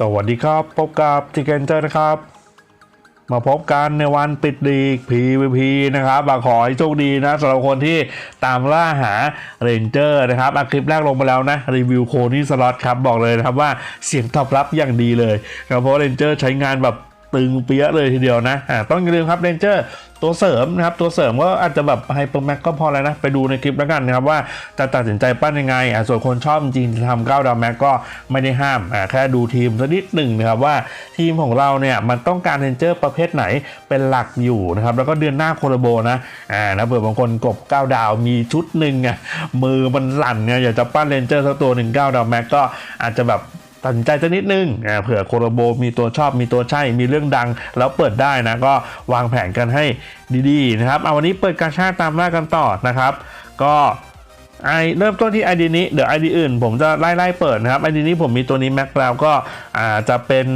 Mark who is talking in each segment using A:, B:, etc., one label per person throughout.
A: สวัสดีครับ พบกับทิเกนเจอร์นะครับ มาพบกันในวันปิดดีก PVP นะครับบาขอให้โชคดีนะสำหรับคนที่ตามล่าหาเรนเจอร์นะครับอะคลิปแรกลงไปแล้วนะ รีวิวโคนี่สล็อตครับ บอกเลยนะครับว่าเสียงตอบรับอย่างดีเลยครับเพราะเรนเจอร์ใช้งานแบบ ตึงเปี้ยเลยทีเดียวนะอ่าต้องอย่าลืมครับเรนเจอร์ตัวเสริมนะครับตัวเสริมก็อาจจะแบบไฮเปอร์แม็กก็พอแล้วนะ ไปดูในคลิปแล้วกันนะครับว่าจะตัดสินใจปั้นยังไงอ่าส่วนคนชอบจริงจะทำเก้าดาวแม็กก็ไม่ได้ห้ามอ่าแค่ดูทีมสักนิดหนึ่งนะครับว่าทีมของเราเนี่ยมันต้องการเรนเจอร์ประเภทไหนเป็นหลักอยู่นะครับแล้วก็เดือนหน้าโคโลโบนะอ่านะเผื่อบางคนกบ9ดาวมีชุดหนึ่งอะมือมันหลั่นเนี่ยอยากจะปั้นเรนเจอร์สักตัวหนึ่ง9ดาวแม็กก็อาจจะแบบ ตัดสินใจสักนิดนึงอ่าเผื่อโคโลโบมีตัวชอบมีตัวใช่มีเรื่องดัง แล้วเปิดได้นะ ก็วางแผนกันให้ดีๆนะครับเอาวันนี้เปิดการชาติตามล่ากันต่อนะครับ ก็ไอเริ่มต้นที่ ID นี้ เดี๋ยว ID อื่น ผมจะไล่ไล่ๆเปิดนะครับ ID นี้ผมมีตัวนี้แม็กแล้วก็อาจะเป็น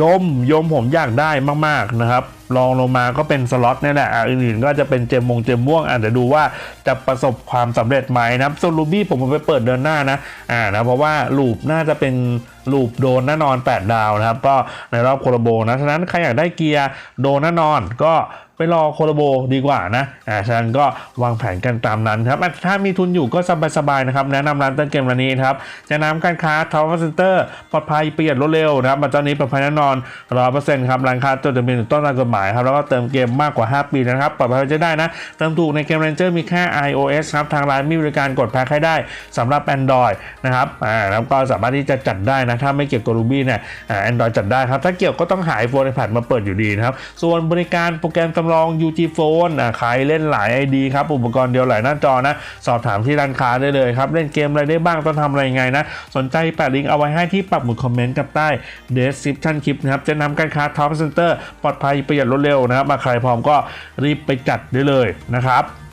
A: ยมยมผมอยากได้มากๆนะครับลองลงมาก็เป็นสล็อตนี่แหละอะอื่นๆก็จะเป็นเจมมงเจมม่วงอะเดี๋ยวดูว่าจะประสบความสำเร็จไหมนะส่วนลูบี้ผมไปเปิดเดือนหน้านะอ่านะเพราะว่าลูปน่าจะเป็นลูปโดนแน่นอน 8 ดาวนะครับ ก็ในรอบโคโลโบนะฉะนั้นใครอยากได้เกียร์โดนแน่นอนก็ ไปรอโคโลโบดีกว่านะอ่าฉะนั้นก็วางแผนกันตามนั้นครับถ้ามีทุนอยู่ก็สบายๆนะครับแนะนำร้านเต้นเกมร้านนี้ครับจะนำการค้าทาวเวอร์เซ็นเตอร์ปลอดภัยประหยัดรวดเร็วนะครับมาตอนนี้ปลอดภัยแน่นอนร้อยเปอร์เซ็นต์ครับร้านค้าจดทะเบียนถูกต้องตามกฎหมายครับแล้วก็เติมเกมมากกว่า 5 ปีนะครับปลอดภัยจะได้นะ เติมถูกในเกม Ranger มีแค่ iOS ครับทางร้านมีบริการกดแพ็คให้ได้สำหรับ Android นะครับอ่าแล้วก็สามารถที่จะจัดได้นะถ้าไม่เกี่ยวกับ Ruby เนี่ยอ่า Android จัดได้ครับถ้าเกี่ยวก็ต้องหา iPhone iPad มาเปิดอยู่ดีนะครับส่วนบริการโปรแกรมำลอง UG Phone อ่าใครเล่นหลาย ID ครับอุปกรณ์เดียวหลายหน้าจอนะสอบถามที่ร้านค้าได้เลยครับ เล่นเกมอะไรได้บ้างต้องทำอะไรไงนะ สนใจแปะลิงก์เอาไว้ให้ที่ปักหมุดคอมเมนต์กับใต้ description คลิปนะครับจะนำการค้า Top Center ปลอดภัยประหยัดรวดเร็วนะครับมาใครพร้อมก็รีบไปจัดได้เลยนะครับ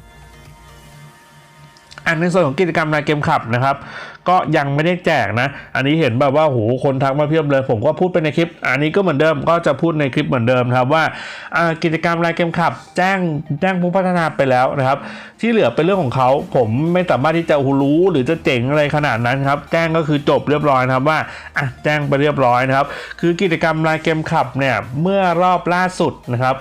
A: อันในส่วนของกิจกรรมรายเกมขับนะครับ ก็ยังไม่ได้แจกนะ อันนี้เห็นแบบว่าโหคนทักมาเพียบเลย ผมก็พูดไปในคลิป อันนี้ก็เหมือนเดิมก็จะพูดในคลิปเหมือนเดิมครับว่าอ่ากิจกรรมรายเกมขับ แจ้งแจ้งผู้พัฒนาไปแล้วนะครับ ที่เหลือเป็นเรื่องของเขาผมไม่สามารถที่จะรู้หรือจะเจ๋งอะไรขนาดนั้นครับ แจ้งก็คือจบเรียบร้อยนะครับว่าอะแจ้งไปเรียบร้อยนะครับ คือกิจกรรมรายเกมขับเนี่ยเมื่อรอบล่าสุดนะครับ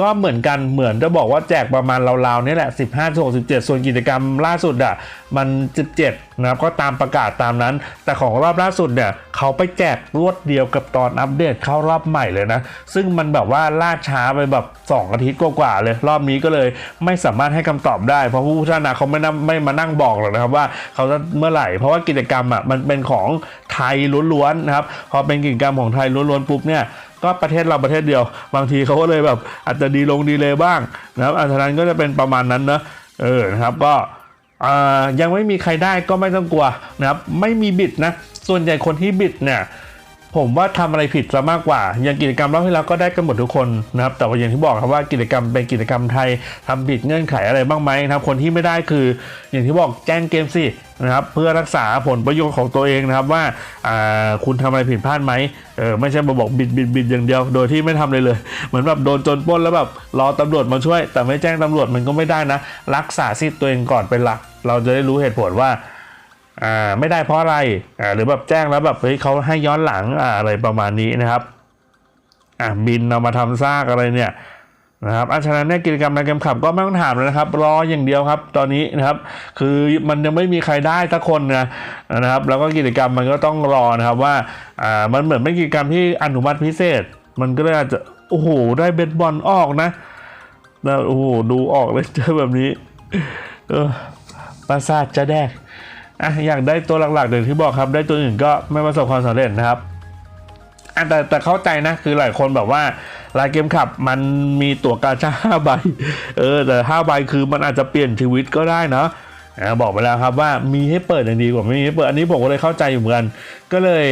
A: ก็เหมือนกันเหมือนจะบอกว่าแจกประมาณราวๆนี่แหละ 15ถึง17 ส่วนกิจกรรมล่าสุดอะมัน 17นะครับก็ตามประกาศตามนั้น แต่ของรอบล่าสุดเนี่ยเขาไปแจกรวดเดียวกับตอนอัปเดตเข้ารอบใหม่เลยนะ ซึ่งมันแบบว่าล่าช้าไปแบบ 2 อาทิตย์กว่าๆเลย รอบนี้ก็เลยไม่สามารถให้คำตอบได้ เพราะผู้พัฒนาเขาไม่นั่งไม่มานั่งบอกหรอกนะครับว่าเขาจะเมื่อไหร่ เพราะว่ากิจกรรมอะมันเป็นของไทยล้วนๆนะครับพอเป็นกิจกรรมของไทยล้วนๆปุ๊บเนี่ยก็ประเทศเราประเทศเดียว บางทีเขาก็เลยแบบอาจจะดีลงดีเลยบ้างนะครับอันนั้นก็จะเป็นประมาณนั้นนะเออนะครับก็ ยังไม่มีใครได้ก็ไม่ต้องกลัวนะครับไม่มีบิดนะส่วนใหญ่คนที่บิดเนี่ย ผมว่าทำอะไรผิดซะมากกว่า อย่างกิจกรรมรอบที่แล้วก็ได้กันหมดทุกคนนะครับแต่ว่าอย่างที่บอกครับว่ากิจกรรมเป็นกิจกรรมไทยทำผิดเงื่อนไขอะไรบ้างไหมนะครับคนที่ไม่ได้คือ อย่างที่บอกแจ้งเกมสินะครับเพื่อรักษาผลประโยชน์ของตัวเองนะครับว่าคุณทำอะไรผิดพลาดไหมเออไม่ใช่มาบอกบิดบิดบิดอย่างเดียว โดยที่ไม่ทำเลยเลย เหมือนแบบโดนจรปล้นแล้วแบบรอตำรวจมาช่วย แต่ไม่แจ้งตำรวจมันก็ไม่ได้นะ รักษาสิทธิ์ตัวเองก่อนเป็นหลัก เราจะได้รู้เหตุผลว่า อ่าไม่ได้เพราะอะไรอ่าหรือแบบแจ้งแล้วแบบเฮ้ยเขาให้ย้อนหลังอ่าอะไรประมาณนี้นะครับอ่าบินเอามาทำซากอะไรเนี่ยนะครับอันฉะนั้นเนี่ยกิจกรรมในเกมขับก็ไม่ต้องถามเลยนะครับ รออย่างเดียวครับ ตอนนี้นะครับ คือมันยังไม่มีใครได้สักคนนะนะครับ แล้วก็กิจกรรมมันก็ต้องรอนะครับว่าอ่ามันเหมือนเป็นกิจกรรมที่อนุมัติพิเศษ มันก็เลยอาจจะโอ้โหได้เบสบอลออกนะแล้วโอ้โหดูออกเลยเจอแบบนี้ เออประสาทจะแดก อะอยากได้ตัวหลักๆอย่างที่บอกครับ ได้ตัวอื่นก็ไม่ประสบความสำเร็จนะครับอะแต่แต่เข้าใจนะคือหลายคนแบบว่าลายเกมขับมันมีตั๋วกาชาห้าใบเออแต่ห้าใบคือมันอาจจะเปลี่ยนชีวิตก็ได้นะอะบอกไปแล้วครับว่ามีให้เปิดอย่างดีกว่าไม่มีให้เปิดอันนี้ผมก็เลยเข้าใจอยู่เหมือนกัน ก็เลย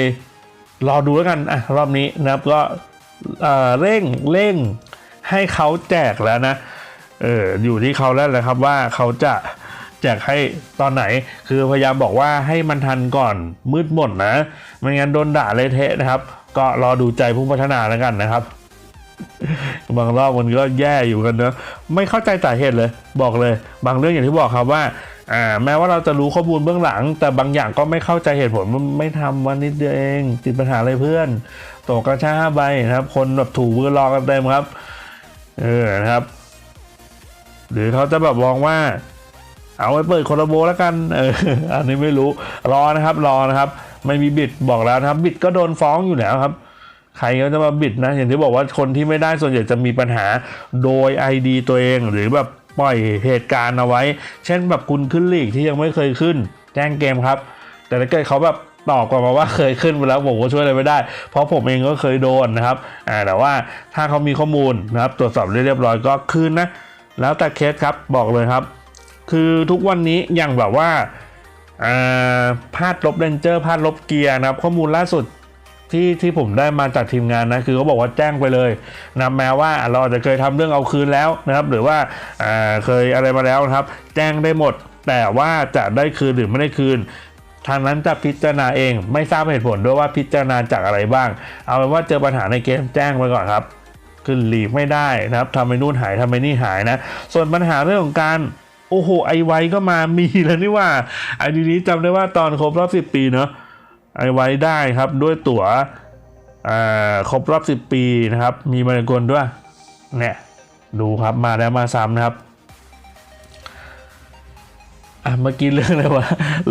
A: รอดูแล้วกันอะรอบนี้นะครับก็เอ่อเร่งเร่งให้เขาแจกแล้วนะเอออยู่ที่เขาแล้วแหละครับว่าเขาจะ แจกให้ตอนไหน คือพยายามบอกว่าให้มันทันก่อนมืดหมดนะไม่งั้นโดนด่าเละเทะนะครับ ก็รอดูใจผู้พัฒนาแล้วกันนะครับบางรอบมันก็แย่อยู่กันเนอะไม่เข้าใจสาเหตุเลย บอกเลย บางเรื่องอย่างที่บอกครับว่าอ่า แม้ว่าเราจะรู้ข้อมูลเบื้องหลัง แต่บางอย่างก็ไม่เข้าใจเหตุผลมันไม่ทำวันนิดเดียวเอง ติดปัญหาอะไรเพื่อนตกกระชาห้าใบนะครับ คนแบบถูมือรอกันเต็มครับ เออนะครับ หรือเขาจะแบบมองว่า เอาไว้เปิดโคโลโบแล้วกันเอออันนี้ไม่รู้รอนะครับรอนะครับ ไม่มีบิดบอกแล้วนะครับ บิดก็โดนฟ้องอยู่แล้วครับ ใครก็จะมาบิดนะ อย่างที่บอกว่าคนที่ไม่ได้ส่วนใหญ่จะมีปัญหาโดย ID ตัวเองหรือแบบปล่อยเหตุการณ์เอาไว้ เช่นแบบคุณขึ้นลีกที่ยังไม่เคยขึ้น แจ้งเกมครับ แต่ถ้าเกิดเขาแบบตอบกลับมาว่าเคยขึ้นไปแล้วผมก็ช่วยอะไรไม่ได้ เพราะผมเองก็เคยโดนนะครับอ่าแต่ว่าถ้าเขามีข้อมูลนะครับ ตรวจสอบเรียบร้อยก็คืนนะ แล้วแต่เคสครับบอกเลยครับ คือทุกวันนี้อย่างแบบว่าพลาดลบเรนเจอร์พลาดลบเกียร์นะครับ ข้อมูลล่าสุดที่ที่ผมได้มาจากทีมงานนะคือเขาบอกว่าแจ้งไปเลยนะแม้ว่าเราอาจจะเคยทำเรื่องเอาคืนแล้วนะครับ หรือว่าเคยอะไรมาแล้วนะครับ แจ้งได้หมด แต่ว่าจะได้คืนหรือไม่ได้คืน ทางนั้นจะพิจารณาเอง ไม่ทราบเหตุผลด้วยว่าพิจารณาจากอะไรบ้าง เอาเป็นว่าเจอปัญหาในเกมแจ้งไปก่อนครับขึ้นหลีกไม่ได้นะครับทำไมนู่นหายทำไมนี่หายนะ ส่วนปัญหาเรื่องของการ โอ้โห ไอไว้ก็มามีแล้วนี่ว่าไอดีนี้จำได้ว่าตอนครบรอบ10ปีเนาะไอไว้ได้ครับด้วยตั๋วอ่าครบรอบ10ปีนะครับ มีมายากลด้วย เนี่ย ดูครับมาแล้วมาซ้ำนะครับอะเมื่อกี้เรื่องอะไรวะ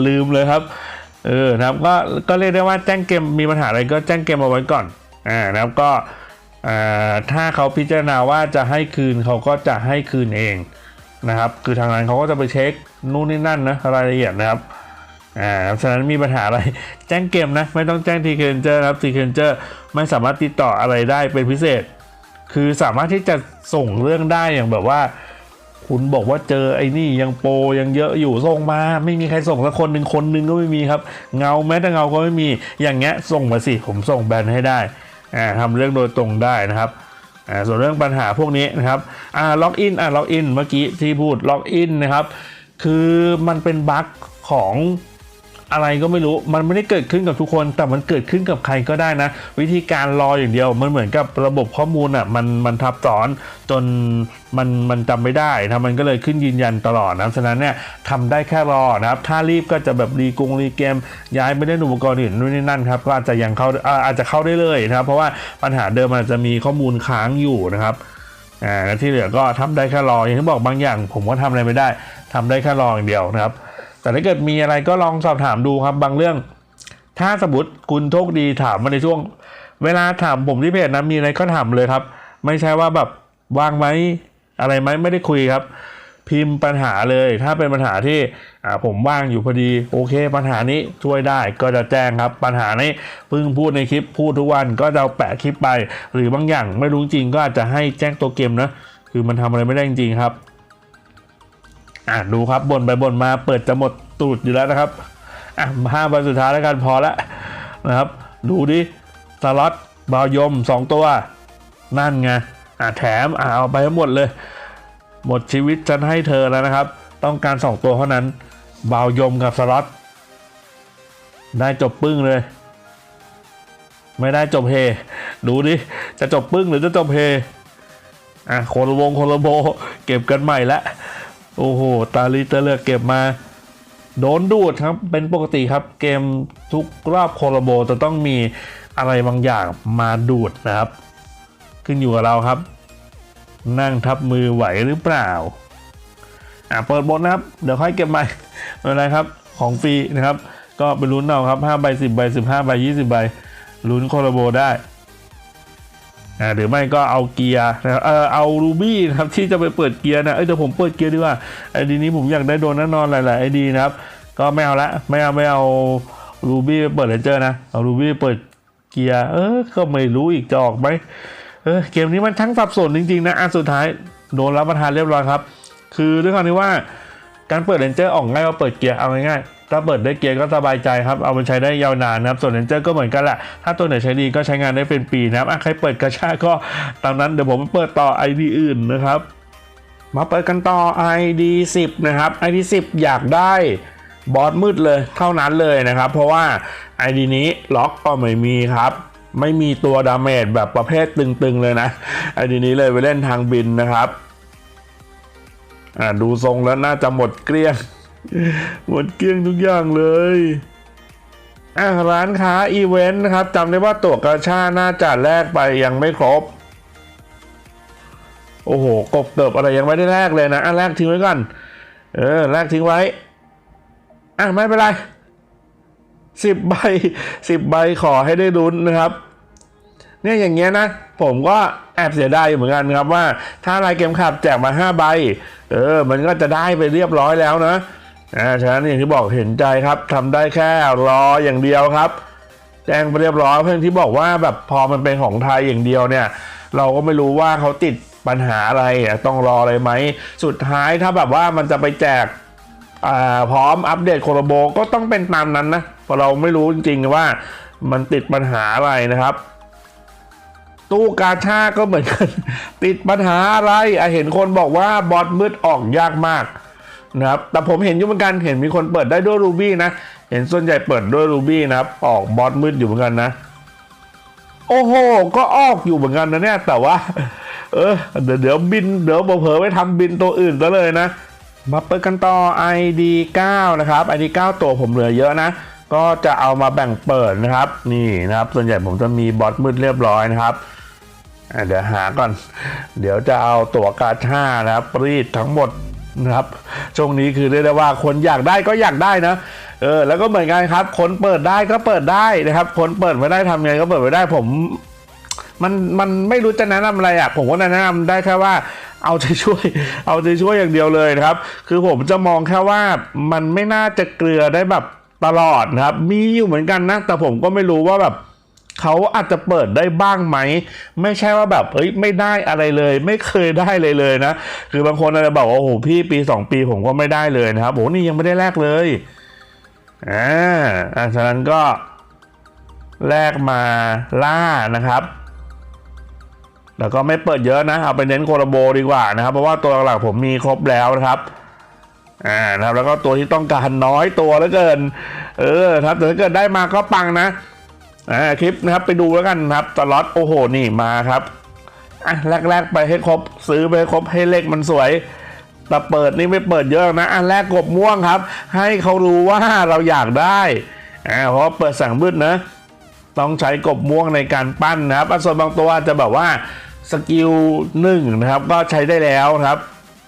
A: ลืมเลยครับ เออนะครับก็ก็เรียกได้ว่าแจ้งเกมมีปัญหาอะไรก็แจ้งเกมเอาไว้ก่อนอ่านะครับก็อ่าถ้าเขาพิจารณาว่าจะให้คืนเขาก็จะให้คืนเอง นะครับ คือทางนั้นเขาก็จะไปเช็คนู่นนี่นั่นนะรายละเอียดนะครับอ่าฉะนั้นมีปัญหาอะไรแจ้งเกมนะ ไม่ต้องแจ้งทีเคนเจอร์นะครับทีเคนเจอร์ไม่สามารถติดต่ออะไรได้เป็นพิเศษ คือสามารถที่จะส่งเรื่องได้อย่างแบบว่า คุณบอกว่าเจอไอ้นี่ยังโปรยังเยอะอยู่ส่งมา ไม่มีใครส่งสักคนหนึ่งคนหนึ่งก็ไม่มีครับ เงาแม้แต่เงาก็ไม่มีอย่างเงี้ยส่งมาสิผมส่งแบนให้ได้อ่าทำเรื่องโดยตรงได้นะครับ ส่วนเรื่องปัญหาพวกนี้นะครับอ่าล็อกอินอ่าล็อกอินเมื่อกี้ที่พูดล็อกอินนะครับ คือมันเป็นบั๊กของ อะไรก็ไม่รู้มันไม่ได้เกิดขึ้นกับทุกคน แต่มันเกิดขึ้นกับใครก็ได้นะ วิธีการรออย่างเดียว มันเหมือนกับระบบข้อมูลอะมันมันทับซ้อนจนมันมันจำไม่ได้นะมันก็เลยขึ้นยืนยันตลอดนะฉะนั้นเนี่ยทำได้แค่รอนะครับถ้ารีบก็จะแบบรีกรงรีเกม ย้ายไปเล่นอุปกรณ์อื่นนู่นนี่นั่นครับก็อาจจะยังเข้าอาจจะเข้าได้เลยนะครับ เพราะว่าปัญหาเดิมมันอาจจะมีข้อมูลค้างอยู่นะครับอ่าแล้วที่เหลือก็ทำได้แค่รออย่างที่บอกบางอย่าง ผมก็ทำอะไรไม่ได้ทำได้แค่รออย่างเดียวนะครับ แต่ถ้าเกิดมีอะไรก็ลองสอบถามดูครับบางเรื่อง ถ้าสมมติคุณโชคดีถามมาในช่วง เวลาถามผมที่เพจนะมีอะไรก็ถามเลยครับ ไม่ใช่ว่าแบบว่างไหมอะไรไหมไม่ได้คุยครับ พิมพ์ปัญหาเลย ถ้าเป็นปัญหาที่ผมว่างอยู่พอดี โอเค ปัญหานี้ช่วยได้ก็จะแจ้งครับ ปัญหานี้เพิ่งพูดในคลิปพูดทุกวันก็จะแปะคลิปไป หรือบางอย่างไม่รู้จริงก็อาจจะให้แจ้งตัวเกมนะคือมันทำอะไรไม่ได้จริงครับ อะดูครับบนไปบนมาเปิดจะหมดตูดอยู่แล้วนะครับอะห้าใบสุดท้ายแล้วกันพอละนะครับ ดูดิสล็อตบาวยมสองตัว นั่นไงอะแถมอะเอาไปทั้งหมดเลย หมดชีวิตฉันให้เธอแล้วนะครับ ต้องการสองตัวเท่านั้นบาวยมกับสล็อตได้จบปึ้งเลย ไม่ได้จบเฮดูดิจะจบปึ้งหรือจะจบเฮอะคนละวงคนละโบ เก็บกันใหม่ละ โอ้โห ตาลีเตอร์เลือกเก็บมา โดนดูดครับ เป็นปกติครับ เกมทุกรอบโคโลโบจะต้องมีอะไรบางอย่างมาดูดนะครับ ขึ้นอยู่กับเราครับ นั่งทับมือไหวหรือเปล่า อะ เปิดบทนะครับ เดี๋ยวค่อยเก็บใหม่ไม่เป็นไรครับ ของฟรีนะครับ ก็ไปลุ้นเอาครับ5ใบ10ใบ15ใบ20ใบลุ้นโคโลโบได้ อ่าหรือไม่ก็เอาเกียร์นะครับเออเอารูบี้นะครับที่จะไปเปิดเกียร์นะเอ้ยเดี๋ยวผมเปิดเกียร์ดีกว่าไอดีนี้ผมอยากได้โดนแน่นอนหลายๆไอดีนะครับ ก็ไม่เอาละไม่เอาไม่เอารูบี้ไปเปิดเลนเจอร์นะเอารูบี้เปิดเกียร์เออก็ไม่รู้อีกจะออกไหมเออเกมนี้มันทั้งสับสนจริงๆนะอันสุดท้ายโดนรับประทานเรียบร้อยครับ คือด้วยความที่ว่าการเปิดเลนเจอร์ออกง่ายกว่าเปิดเกียร์เอาง่ายๆ ถ้าเปิดได้เกียร์ก็สบายใจครับ เอาไปใช้ได้ยาวนานนะครับ ส่วนเลนเจอร์ก็เหมือนกันแหละ ถ้าตัวไหนใช้ดีก็ใช้งานได้เป็นปีนะครับใครเปิดกระชากก็ตามนั้นเดี๋ยวผมไปเปิดต่อ ID อื่นนะครับ มาเปิดกันต่อ ID 10 นะครับ ID 10 อยากได้บอสมืดเลยเท่านั้นเลยนะครับ เพราะว่า ID นี้ล็อกก็ไม่มีครับไม่มีตัวดาเมจแบบประเภทตึงๆเลยนะ ID นี้เลยไปเล่นทางบินนะครับ อ่าดูทรงแล้วน่าจะหมดเกลี้ยง หมดเกลี้ยงทุกอย่างเลยอะร้านค้าอีเวนต์นะครับจำได้ว่าตัวกระชาน่าจะแลกไปยังไม่ครบ โอ้โห กบเติบอะไรยังไม่ได้แลกเลยนะอะแลกทิ้งไว้ก่อนเออแลกทิ้งไว้อะไม่เป็นไรสิบใบสิบใบขอให้ได้ลุ้นนะครับ เนี่ยอย่างเงี้ยนะ ผมก็แอบเสียดายเหมือนกันครับว่า ถ้ารายเกมขับแจกมาห้าใบ เออ มันก็จะได้ไปเรียบร้อยแล้วนะ อ่าฉะนั้นอย่างที่บอกเห็นใจครับทำได้แค่รออย่างเดียวครับ แจ้งไปเรียบร้อยเพื่อนที่บอกว่าแบบพอมันเป็นของไทยอย่างเดียวเนี่ย เราก็ไม่รู้ว่าเขาติดปัญหาอะไระต้องรออะไรไหม สุดท้ายถ้าแบบว่ามันจะไปแจกพร้อมอัปเดตโคโรโบก็ต้องเป็นตามนั้นนะเพราะเราไม่รู้จริงๆว่ามันติดปัญหาอะไรนะครับ ตู้กาชาก็เหมือนกัน ติดปัญหาอะไรอเห็นคนบอกว่าบอสมืดออกยากมาก นะครับแต่ผมเห็นอยู่เหมือนกันเห็นมีคนเปิดได้ด้วยรูบี้นะเห็นส่วนใหญ่เปิดด้วยรูบี้นะครับออกบอสมืดอยู่เหมือนกันนะ โอ้โห ก็ออกอยู่เหมือนกันนะเนี่ยแต่ว่า เออเดี๋ยวเดี๋ยวบินเดี๋ยวเผลอไปทำบินตัวอื่นซะเลยนะ มาเปิดกันต่อ ID 9 นะครับ ID 9 ตัวผมเหลือเยอะนะ ก็จะเอามาแบ่งเปิดนะครับ นี่นะครับ ส่วนใหญ่ผมจะมีบอสมืดเรียบร้อยนะครับเดี๋ยวหาก่อน เดี๋ยวจะเอาตัวกาชานะครับรีดทั้งหมด นะครับช่วงนี้คือเรียกได้ว่าคนอยากได้ก็อยากได้นะเออแล้วก็เหมือนกันครับ คนเปิดได้ก็เปิดได้นะครับ คนเปิดไม่ได้ทำไงก็เปิดไม่ได้ผมมันมันไม่รู้จะแนะนำอะไรอะผมก็แนะนำได้แค่ว่าเอาใจช่วย เอาใจช่วยอย่างเดียวเลยนะครับ คือผมจะมองแค่ว่ามันไม่น่าจะเกลือได้แบบตลอดนะครับ มีอยู่เหมือนกันนะ แต่ผมก็ไม่รู้ว่าแบบ เขาอาจจะเปิดได้บ้างไหม ไม่ใช่ว่าแบบเฮ้ยไม่ได้อะไรเลย ไม่เคยได้เลยเลยนะ คือบางคนอาจจะบอกว่าโอ้โหพี่ปีสองปีผมก็ไม่ได้เลยนะครับโอ้นี่ยังไม่ได้แลกเลยอ่าฉะนั้นก็แลกมาล่านะครับ แล้วก็ไม่เปิดเยอะนะเอาไปเน้นโคโรโบดีกว่านะครับ เพราะว่าตัวหลักผมมีครบแล้วนะครับอ่านะครับแล้วก็ตัวที่ต้องการน้อยตัวเหลือเกิน เออครับแต่ถ้าเกิดได้มาก็ปังนะ อ่าคลิปนะครับไปดูแล้วกันครับตลอดโอ้โหนี่มาครับอะแรกๆไปให้ครบซื้อไปครบให้เลขมันสวยแต่เปิดนี่ไม่เปิดเยอะนะอันแรกกบม่วงครับ ให้เขารู้ว่าเราอยากได้อ่าเพราะเปิดสั่งมืดนะ ต้องใช้กบม่วงในการปั้นนะครับส่วนบางตัวจะแบบว่าสกิลหนึ่งนะครับ ก็ใช้ได้แล้วครับ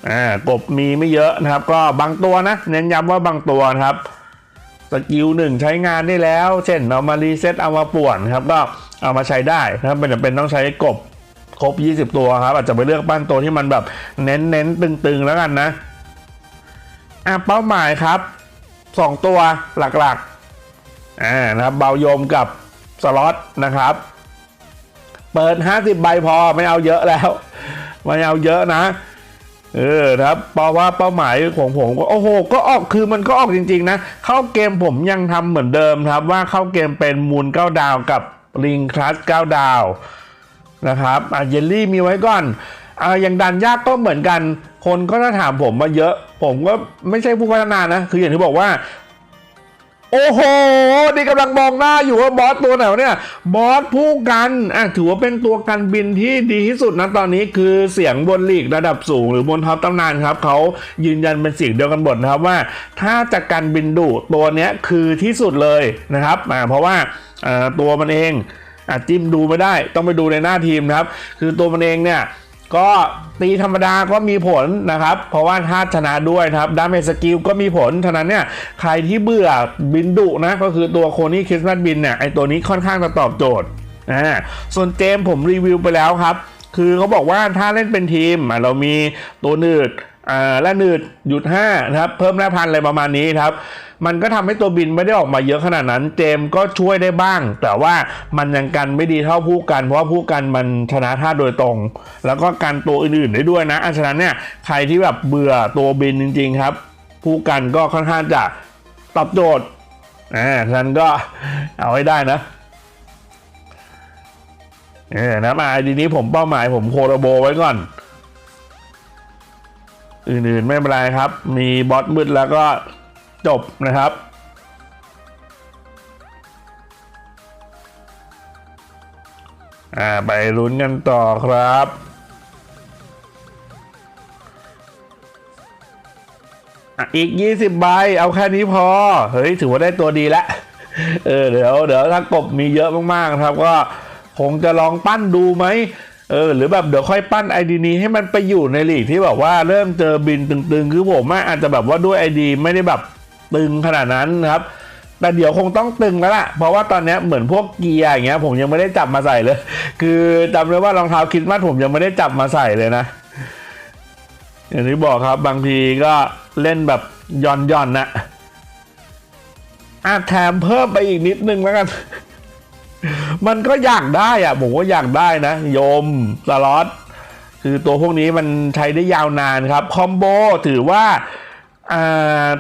A: อ่ากบมีไม่เยอะนะครับ ก็บางตัวนะเน้นย้ำว่าบางตัวนะครับ สกิลหนึ่งใช้งานได้แล้ว เช่นเอามารีเซ็ตเอามาป่วนครับก็เอามาใช้ได้นะครับเป็นเป็นต้องใช้กบครบ 20 ตัวครับ อาจจะไปเลือกปั้นตัวที่มันแบบเน้นเน้นตึงๆแล้วกันนะอะเป้าหมายครับ 2 ตัวหลักๆอ่านะครับเบายมกับสล็อตนะครับ เปิด 50 ใบพอไม่เอาเยอะแล้ว ไม่เอาเยอะนะ เออครับเพราะว่าเป้าหมายของผมก็โอ้โหก็ออกคือมันก็ออกจริง ๆ นะ เข้าเกมผมยังทำเหมือนเดิมครับ ว่าเข้าเกมเป็นมูลเก้าดาวกับลิงคลัสเก้าดาวนะครับอะเยลลี่มีไว้ก่อนอ่าอย่างดันยากก็เหมือนกัน คนก็จะถามผมมาเยอะ ผมก็ไม่ใช่ผู้พัฒนานะ คืออย่างที่บอกว่า โอ้โห นี่กำลังมองหน้าอยู่ว่าบอสตัวไหนวะเนี่ย บอสผู้กันอะถือว่าเป็นตัวกันบินที่ดีที่สุดนะตอนนี้คือเสียงบนลีกระดับสูงหรือบนท็อปตำนานครับเขายืนยันเป็นเสียงเดียวกันหมดนะครับว่า ถ้าจะกันบินดุตัวเนี้ยคือที่สุดเลยนะครับอ่าเพราะว่าอ่าตัวมันเองอะจิ้มดูไม่ได้ต้องไปดูในหน้าทีมนะครับ คือตัวมันเองเนี่ย ก็ตีธรรมดาก็มีผลนะครับ เพราะว่าธาชนะด้วยนะครับดาเมจสกิลก็มีผลฉะนั้นเนี่ยใครที่เบื่อบินดุนะก็คือตัวโคนี่คริสต์มาสบินเนี่ยไอตัวนี้ค่อนข้างจะตอบโจทย์อ่าส่วนเจมผมรีวิวไปแล้วครับ คือเขาบอกว่าถ้าเล่นเป็นทีมเรามีตัวหนืดอ่าและหนืดหยุด5นะครับเพิ่มแร่พันอะไรประมาณนี้ครับ มันก็ทำให้ตัวบินไม่ได้ออกมาเยอะขนาดนั้น เจมก็ช่วยได้บ้าง แต่ว่ามันยังกันไม่ดีเท่าผู้กัน เพราะว่าผู้กันมันชนะท่าโดยตรง แล้วก็กันตัวอื่นๆได้ด้วยนะอันฉะนั้นเนี่ยใครที่แบบเบื่อตัวบินจริง ๆ ครับ ผู้กันก็ค่อนข้างจะตอบโจทย์อ่าฉะนั้นก็เอาให้ได้นะเออนะมาดีนี้ผมเป้าหมายผมโคโรโบไว้ก่อน อื่นๆไม่เป็นไรครับ มีบอสมืดแล้วก็ จบนะครับ อ่าไปลุ้นกันต่อครับอะอีก 20 ใบ เอาแค่นี้พอ เฮ้ย ถือว่าได้ตัวดีแล้วเออเดี๋ยวเดี๋ยวถ้ากบมีเยอะมากๆครับ ก็คงจะลองปั้นดูไหมเออหรือแบบเดี๋ยวค่อยปั้นไอดีนี้ให้มันไปอยู่ในลีกที่แบบว่าเริ่มเจอบินตึงๆ คือผมอาจจะแบบว่าด้วยไอดีไม่ได้แบบ ตึงขนาดนั้นครับแต่เดี๋ยวคงต้องตึงแล้วล่ะ เพราะว่าตอนนี้เหมือนพวกเกียร์อย่างเงี้ย ผมยังไม่ได้จับมาใส่เลย คือจำได้ว่ารองเท้าคิดมาผมยังไม่ได้จับมาใส่เลยนะ อย่างที่บอกครับบางทีก็เล่นแบบย่อนย่อนๆนะอะแถมเพิ่มไปอีกนิดนึงแล้วกัน มันก็อยากได้อะผมว่าอยากได้นะ โยมสล็อตคือตัวพวกนี้มันใช้ได้ยาวนานครับ คอมโบถือว่า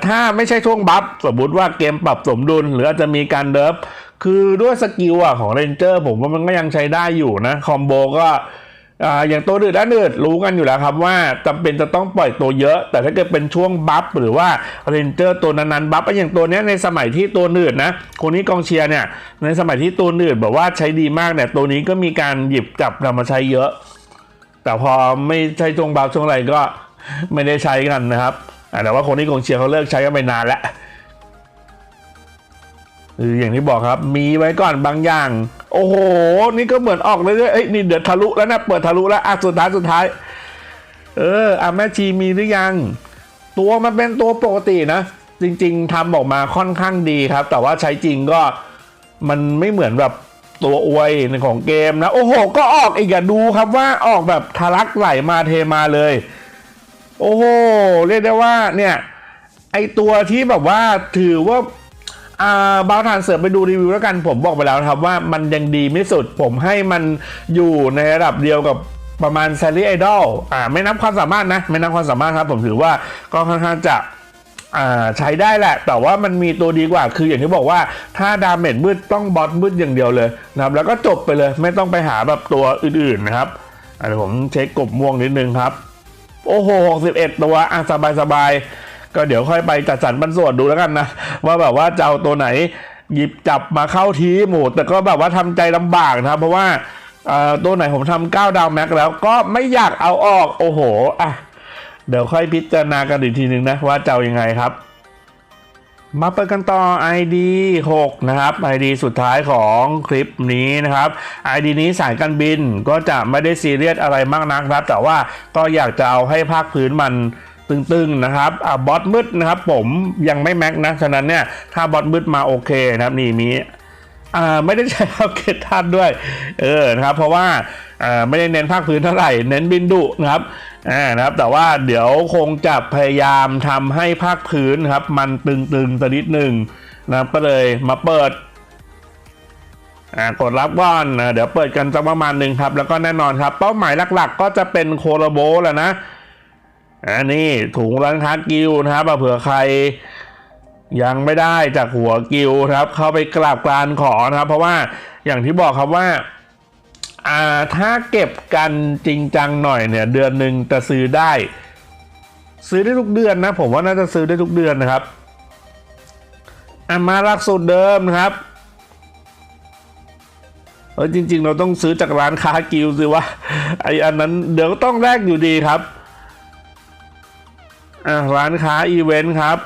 A: ถ้าไม่ใช่ช่วงบัฟสมมติว่าเกมปรับสมดุล หรืออาจจะมีการเดิฟคือด้วยสกิลอะของเรนเจอร์ผมว่ามันก็ยังใช้ได้อยู่นะ คอมโบก็ออย่างตัวดืดและดืดรู้กันอยู่แล้วครับว่าจำเป็นจะต้องปล่อยตัวเยอะ แต่ถ้าเกิดเป็นช่วงบัฟหรือว่าเรนเจอร์ตัวนั้นๆบัฟอย่างตัวนี้ในสมัยที่ตัวหนืดนะคนนี้กองเชียร์เนี่ยในสมัยที่ตัวหนืดแบบว่าใช้ดีมากเนี่ยตัวนี้ก็มีการหยิบจับนำมาใช้เยอะ แต่พอไม่ใช่ช่วงบัฟช่วงอะไรก็ไม่ได้ใช้กันนะครับ แต่ว่าคนที่กองเชียร์เขาเลิกใช้กันไปนานแล้วคืออย่างที่บอกครับ มีไว้ก่อนบางอย่าง โอ้โห นี่ก็เหมือนออกเลยๆเอ้ยนี่เดือดทะลุแล้วนะเปิดทะลุแล้วอะสุดท้ายสุดท้าย เอออะแม่ชีมีหรือยัง ตัวมันเป็นตัวปกตินะ จริง ๆทำออกมาค่อนข้างดีครับ แต่ว่าใช้จริงก็มันไม่เหมือนแบบตัวอวยในของเกมนะ โอ้โห ก็ออกอีกอะดูครับว่าออกแบบทะลักไหลมาเทมาเลย โอ้โห เรียกได้ว่าเนี่ยไอตัวที่แบบว่าถือว่าอ่าบาวทานเสิร์ฟไปดูรีวิวแล้วกันผมบอกไปแล้วครับว่ามันยังดีไม่สุด ผมให้มันอยู่ในระดับเดียวกับประมาณแซลลี่ไอดอลอ่าไม่นับความสามารถนะ ไม่นับความสามารถครับ ผมถือว่าก็ค่อนข้างจะอ่าใช้ได้แหละ แต่ว่ามันมีตัวดีกว่า คืออย่างที่บอกว่าถ้าดาเมจมืดต้องบอสมืดอย่างเดียวเลยนะครับแล้วก็จบไปเลยไม่ต้องไปหาแบบตัวอื่นๆนะครับเดี๋ยวผมเช็คกบม่วงนิดนึงครับ โอ้โหสิบเอ็ดตัวอะสบายสบายๆก็เดี๋ยวค่อยไปจัดสรรบรรส่วนดูแล้วกันนะ ว่าแบบว่าจะเอาตัวไหน หยิบจับมาเข้าทีหมูแต่ก็แบบว่าทำใจลำบากนะเพราะว่าตัวไหนผมทำ9ดาวแม็กแล้วก็ไม่อยากเอาออก โอ้โหอะเดี๋ยวค่อยพิจารณากันอีกทีหนึ่งนะว่าจะเอายังไงครับ มาเปิดกันต่อ ID 6 นะครับ ID สุดท้ายของคลิปนี้นะครับ ID นี้สายการบินก็จะไม่ได้ซีเรียสอะไรมากนักครับ แต่ว่าก็อยากจะเอาให้ภาคพื้นมันตึงๆนะครับอะบอสมืดนะครับ ผมยังไม่แม็กนะ ฉะนั้นเนี่ยถ้าบอสมืดมาโอเคนะครับ นี่มีอ่าไม่ได้ใช้ภาพเกตทันด้วย เออนะครับ เพราะว่าอ่าไม่ได้เน้นภาคพื้นเท่าไหร่ เน้นบินดุนะครับ อ่านะครับแต่ว่าเดี๋ยวคงจะพยายามทำให้ภาคพื้นครับ มันตึงๆสักนิดหนึ่งนะครับก็เลยมาเปิดอ่ากดรับก่อนนะเดี๋ยวเปิดกันสักประมาณหนึ่งครับ แล้วก็แน่นอนครับ เป้าหมายหลักๆ ก็จะเป็นโคโลโบแหละนะอันนี้ถุงร้านค้ากิลนะครับเผื่อใครยังไม่ได้จากหัวกิลนะครับ เข้าไปกราบกรานขอนะครับ เพราะว่าอย่างที่บอกครับว่า อ่าถ้าเก็บกันจริงจังหน่อยเนี่ย เดือนหนึ่งจะซื้อได้ ซื้อได้ทุกเดือนนะ ผมว่าน่าจะซื้อได้ทุกเดือนนะครับอะมาลักสูตรเดิมนะครับเออจริง ๆ เราต้องซื้อจากร้านค้ากิลสิวะไออันนั้นเดี๋ยวก็ต้องแลกอยู่ดีครับอะร้านค้าอีเวนต์ครับ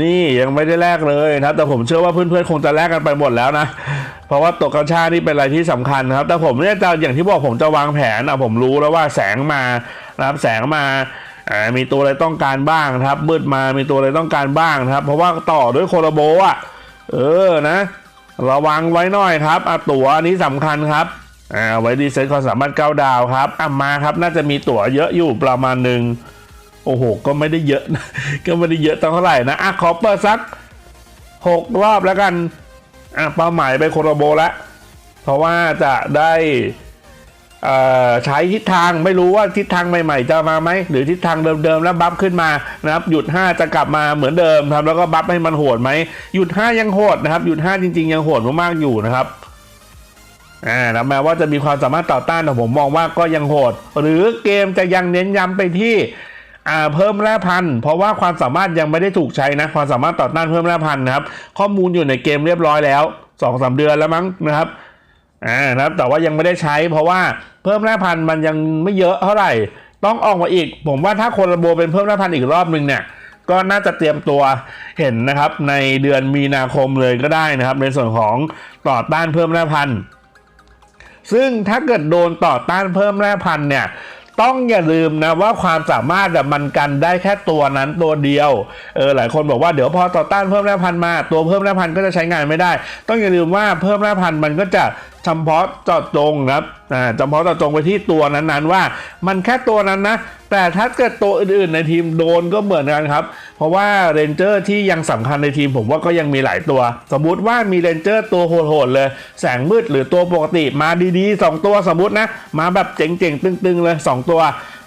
A: นี่ยังไม่ได้แลกเลยนะครับ แต่ผมเชื่อว่าเพื่อนๆคงจะแลกกันไปหมดแล้วนะ เพราะว่าตกกระชานี่เป็นอะไรที่สำคัญนะครับ แต่ผมเนี่ยจะอย่างที่บอกผมจะวางแผนอะผมรู้แล้วว่าแสงมานะครับแสงมาอ่ามีตัวอะไรต้องการบ้างครับมืดมามีตัวอะไรต้องการบ้างครับ เพราะว่าต่อด้วยโคโลโบอะเออนะระวังไว้หน่อยครับอะตั๋วอันนี้สำคัญครับอ่าไว้ดีเซ็ตความสามารถเก้าดาวครับอะมาครับน่าจะมีตั๋วเยอะอยู่ประมาณหนึ่งโอ้โห ก็ไม่ได้เยอะ ก็ไม่ได้เยอะตั้งเท่าไหร่นะอะขอเปิดสักหกรอบแล้วกัน อะเป้าหมายไปโคโรโบแล้วเพราะว่าจะได้ใช้ทิศทางไม่รู้ว่าทิศทางใหม่ๆ จะมาไหมหรือทิศทางเดิมๆแล้วบัฟขึ้นมานะครับหยุด 5 จะกลับมาเหมือนเดิมครับแล้วก็บัฟให้มันโหดไหมหยุด 5 ยังโหดนะครับหยุด 5 จริง ๆ ยังโหดมากๆอยู่นะครับอ่าแล้วแม้ว่าจะมีความสามารถต่อต้านแต่ผมมองว่าก็ยังโหด หรือเกมจะยังเน้นย้ำไปที่ เพิ่มแร่พันเพราะว่าความสามารถยังไม่ได้ถูกใช้นะความสามารถต่อต้านเพิ่มแร่พันนะครับข้อมูลอยู่ในเกมเรียบร้อยแล้วสองสามเดือนแล้วมั้งนะครับอ่านะครับแต่ว่ายังไม่ได้ใช้ เพราะว่าเพิ่มแร่พันมันยังไม่เยอะเท่าไหร่ ต้องออกมาอีก ผมว่าถ้าคนระโบเป็นเพิ่มแร่พันอีกรอบหนึ่งเนี่ยก็น่าจะเตรียมตัวเห็นนะครับ ในเดือนมีนาคมเลยก็ได้นะครับ ในส่วนของต่อต้านเพิ่มแร่พันซึ่งถ้าเกิดโดนต่อต้านเพิ่มแร่พันเนี่ย ต้องอย่าลืมนะว่าความสามารถมันกันได้แค่ตัวนั้นตัวเดียว เออหลายคนบอกว่าเดี๋ยวพอต่อต้านเพิ่มแร่พันมา ตัวเพิ่มแร่พันก็จะใช้งานไม่ได้ ต้องอย่าลืมว่าเพิ่มแร่พันมันก็จะ เฉพาะเจาะจงครับอ่าเฉพาะเจาะจงไปที่ตัวนั้นๆ ว่า มันแค่ตัวนั้นนะ แต่ถ้าเกิดตัวอื่นๆในทีมโดนก็เหมือนกันครับ เพราะว่าเรนเจอร์ที่ยังสำคัญในทีมผมว่าก็ยังมีหลายตัว สมมุติว่ามีเรนเจอร์ตัวโหดๆเลย แสงมืดหรือตัวปกติมาดีๆ 2 ตัวสมมตินะ มาแบบเจ๋งๆ ตึงๆ เลย 2 ตัว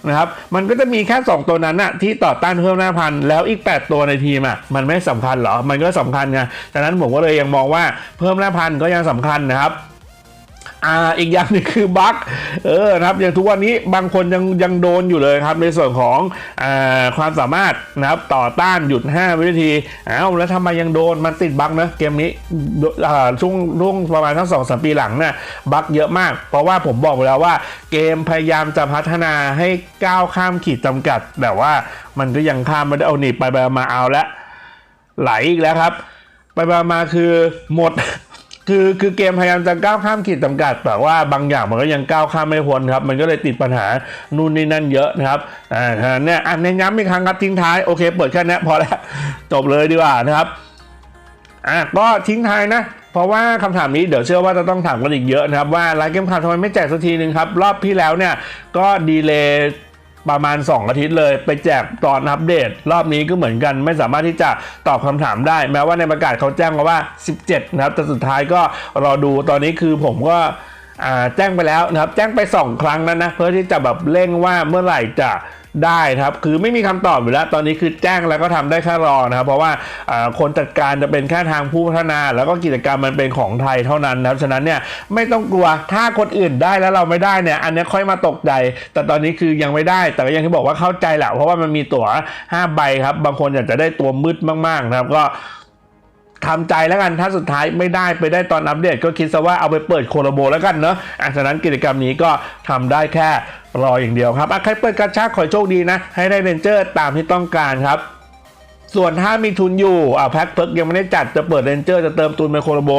A: นะครับมันก็จะมีแค่ 2 ตัวนั้นน่ะที่ต่อต้านเพิ่มหน้าพันธุ์แล้วอีก 8 ตัวในทีมอะมันไม่สำคัญเหรอ มันก็สำคัญไงฉะนั้นผมก็เลยยังมองว่าเพิ่มหน้าพันธุ์ก็ยังสำคัญนะครับ อ่าอีกอย่างหนึงคือบั๊กเออนะครับอย่างทุกวันนี้บางคนยังยังโดนอยู่เลยครับในส่วนของอ่าความสามารถนะครับต่อต้านหยุด 5 วินาทีอ้าวแล้วทำไมยังโดนมันติดบั๊กนะเกมนี้อ่าช่วงช่วงประมาณทั้งสองสามปีหลังเนี่ยบั๊กเยอะมาก เพราะว่าผมบอกไปแล้วว่า เกมพยายามจะพัฒนาให้ก้าวข้ามขีดจำกัด แต่ว่ามันก็ยังข้ามไม่ได้เอาหนีไปไปมาเอาล้วไหลอีกแล้วครับ ไปไปมาคือหมด คือคือเกมพยายามจะก้าวข้ามขีดจำกัด แต่ว่าบางอย่างมันก็ยังก้าวข้ามไม่พ้นครับ มันก็เลยติดปัญหานู่นนี่นั่นเยอะนะครับอ่าเนี่ยอันย้ำอีกครั้งครับทิ้งท้ายโอเค เปิดแค่นี้พอแล้วจบเลยดีกว่านะครับอะก็ทิ้งท้ายนะเพราะว่าคำถามนี้เดี๋ยวเชื่อว่าจะต้องถามกันอีกเยอะนะครับว่าไลฟ์เกมขาดทำไมไม่แจกสักทีนึงครับ รอบที่แล้วเนี่ยก็ดีเลย์ ประมาณ 2 อาทิตย์เลย ไปแจกตอนอัปเดต รอบนี้ก็เหมือนกันไม่สามารถที่จะตอบคำถามได้ แม้ว่าในประกาศเขาแจ้งมาว่า 17 นะครับ แต่สุดท้ายก็รอดูตอนนี้คือผมก็ แจ้งไปแล้วนะครับ แจ้งไป 2 ครั้งนั้นนะเพื่อที่จะแบบเร่งว่าเมื่อไหร่จะได้ครับ คือไม่มีคำตอบอยู่แล้ว ตอนนี้คือแจ้งแล้วก็ทำได้แค่รอนะครับ เพราะว่าคนจัดการจะเป็นแค่ทางผู้พัฒนา แล้วก็กิจกรรมมันเป็นของไทยเท่านั้นนะครับฉะนั้นเนี่ยไม่ต้องกลัวถ้าคนอื่นได้แล้วเราไม่ได้เนี่ยอันนี้ค่อยมาตกใจ แต่ตอนนี้คือยังไม่ได้ แต่ก็ยังที่บอกว่าเข้าใจแหละเพราะว่ามันมีตั๋ว5ใบครับ บางคนอยากจะได้ตัวมืดมากๆนะครับก็ ทำใจแล้วกันถ้าสุดท้ายไม่ได้ไปได้ตอนอัปเดตก็คิดซะว่าเอาไปเปิดโคโลโบแล้วกันเนาะอะฉะนั้นกิจกรรมนี้ก็ทำได้แค่รออย่างเดียวครับใครเปิดกระชากขอโชคดีนะ ให้ได้เรนเจอร์ตามที่ต้องการครับ ส่วนถ้ามีทุนอยู่อ่าแพ็คเพิกยังไม่ได้จัดจะเปิดเรนเจอร์จะเติมทุนเป็นโคโลโบ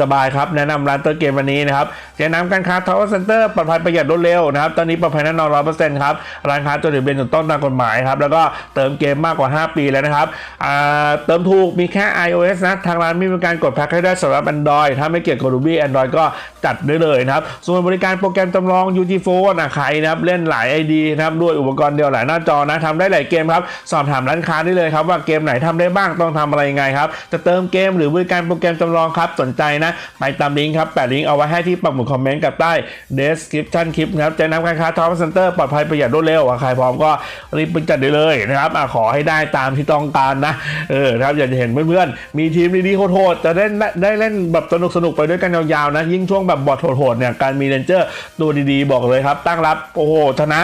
A: สบายๆครับ แนะนำร้านเตอร์เกมวันนี้นะครับแนะนำการค้าทาวเวอร์เซ็นเตอร์ปลอดภัยประหยัดรวดเร็วนะครับ ตอนนี้ปลอดภัยแน่นอนร้อยเปอร์เซ็นต์ครับ ร้านค้าจดทะเบียนถูกต้องตามกฎหมายครับ แล้วก็เติมเกมมากกว่า 5 ปีแล้วนะครับอ่าเติมถูกมีแค่ iOS นะ ทางร้านไม่มีการกดแพ็คให้ได้สำหรับ Android ถ้าไม่เกี่ยวกับ Ruby Android ก็จัดได้เลยนะครับส่วนบริการโปรแกรมจำลอง UT4 นะใครนะครับเล่นหลาย ID นะครับด้วยอุปกรณ์เดียวหลายหน้าจอนะทำได้หลายเกมครับสอบถามร้านค้าได้เลยครับว่าเกมไหนทำได้บ้างต้องทำอะไรยังไงครับ จะเติมเกมหรือบริการโปรแกรมจำลองครับสนใจนะ ไปตามลิงก์ครับแปะลิงก์เอาไว้ให้ที่ปักหมุดคอมเมนต์กับใต้ description คลิปนะครับจะนำการค้าท็อปเซ็นเตอร์ปลอดภัยประหยัดรวดเร็วใครพร้อมก็รีบไปจัดได้เลยนะครับอขอให้ได้ตามที่ต้องการนะเออครับอยากจะเห็นเพื่อนๆมีทีมดีๆโหดๆจะได้ได้เล่นแบบสนุกๆไปด้วยกันยาวๆนะ ยิ่งช่วงแบบบอทโหดๆเนี่ยการมีเรนเจอร์ตัวดีๆ บอกเลยครับ ตั้งรับโอ้โหชนะ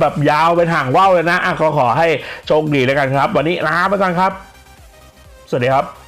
A: แบบยาวเป็นห่างว่าวเลยนะอะขอขอให้โชคดีแล้วกันครับ วันนี้ลาไปก่อนครับ สวัสดีครับ